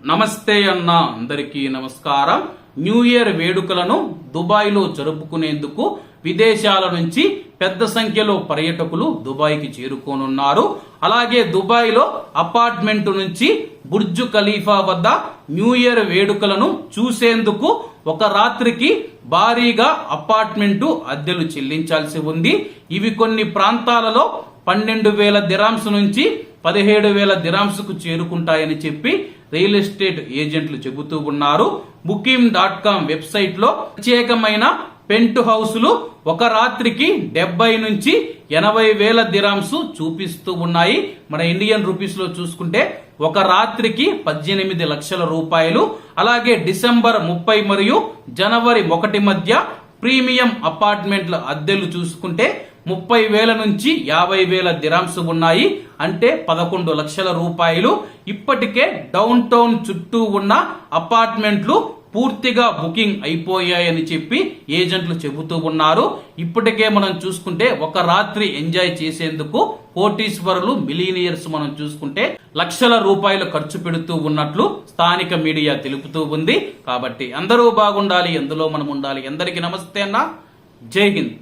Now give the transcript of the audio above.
నమస్తే అన్న అందరికీ నమస్కారం. న్యూ ఇయర్ వేడుకలను దుబాయ్లో జరుపుకునేందుకు విదేశాల నుంచి పెద్ద సంఖ్యలో పర్యటకులు దుబాయ్కి చేరుకోనున్నారు. అలాగే దుబాయ్లో అపార్ట్మెంట్ నుంచి బుర్జు ఖలీఫా వద్ద న్యూ ఇయర్ వేడుకలను చూసేందుకు ఒక రాత్రికి భారీగా అపార్ట్మెంటు అద్దెలు చెల్లించాల్సి ఉంది. ఇవి కొన్ని ప్రాంతాలలో పన్నెండు వేల దిరామ్స్ నుంచి పదిహేడు వేల దిరాంస్కు చేరుకుంటాయని చెప్పి రియల్ ఎస్టేట్ ఏజెంట్లు చెబుతూ ఉన్నారు. బుకింగ్ డాట్ కామ్ వెబ్సైట్లో ప్రత్యేకమైన పెంట్ హౌసులు ఒక రాత్రికి డెబ్బై నుంచి ఎనభై వేల దిరామ్స్ చూపిస్తూ ఉన్నాయి. మన ఇండియన్ రూపీస్లో చూసుకుంటే ఒక రాత్రికి పద్దెనిమిది లక్షల రూపాయలు. అలాగే డిసెంబర్ ముప్పై మరియు జనవరి ఒకటి మధ్య ప్రీమియం అపార్ట్మెంట్ల అద్దెలు చూసుకుంటే ముప్పై వేల నుంచి యాభై వేల దిరామ్స్ ఉన్నాయి. అంటే పదకొండు లక్షల రూపాయలు. ఇప్పటికే డౌన్ టౌన్ చుట్టూ ఉన్న అపార్ట్మెంట్లు పూర్తిగా బుకింగ్ అయిపోయాయని చెప్పి ఏజెంట్లు చెబుతూ ఉన్నారు. ఇప్పటికే మనం చూసుకుంటే ఒక రాత్రి ఎంజాయ్ చేసేందుకు కోటీశ్వరులు మిలీనియర్స్ మనం చూసుకుంటే లక్షల రూపాయలు ఖర్చు పెడుతూ ఉన్నట్లు స్థానిక మీడియా తెలుపుతూ ఉంది. కాబట్టి అందరూ బాగుండాలి ఎందులో మనం ఉండాలి. ఎందరికీ నమస్తే అన్న. జై హింద్.